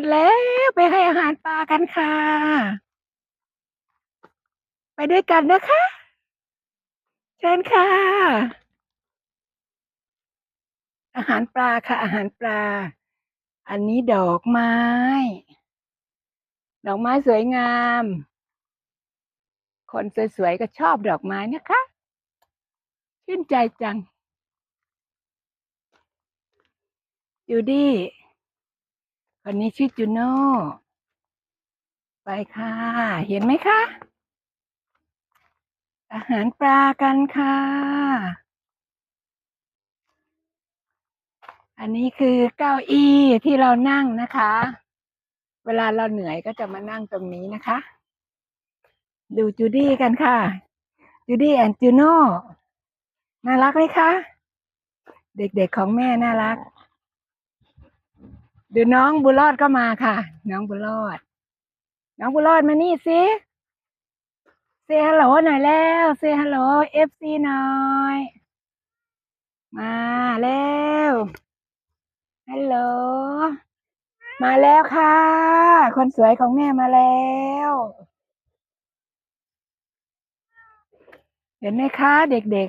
ดแล้วไปให้อาหารปลากันค่ะ ไปด้วยกันนะคะ เชิญค่ะ อาหารปลาค่ะ อาหารปลา อันนี้ดอกไม้ ดอกไม้สวยงาม คนสวยๆก็ชอบดอกไม้นะคะ ชื่นใจจังจูดี้ คนนี้ชื่อจูโน่ ไปค่ะ เห็นไหมคะ อาหารปลากันค่ะ อันนี้คือเก้าอี้ที่เรานั่งนะคะ เวลาเราเหนื่อยก็จะมานั่งตรงนี้นะคะ ดูจูดี้กันค่ะ จูดี้แอนจูโน่ น่ารักไหมคะ เด็กๆของแม่น่ารัก เดูน้องบุรอดก็มาค่ะ น้องบุรอด น้องบุรอดมานี่สิเซฮัลโหลหน่อยแล้วเซฮัลโหลเอฟซีหน่อย มาแล้วฮัลโหลมาแล้วค่ะ คนสวยของแม่มาแล้ว เห็นไหมคะ เด็ก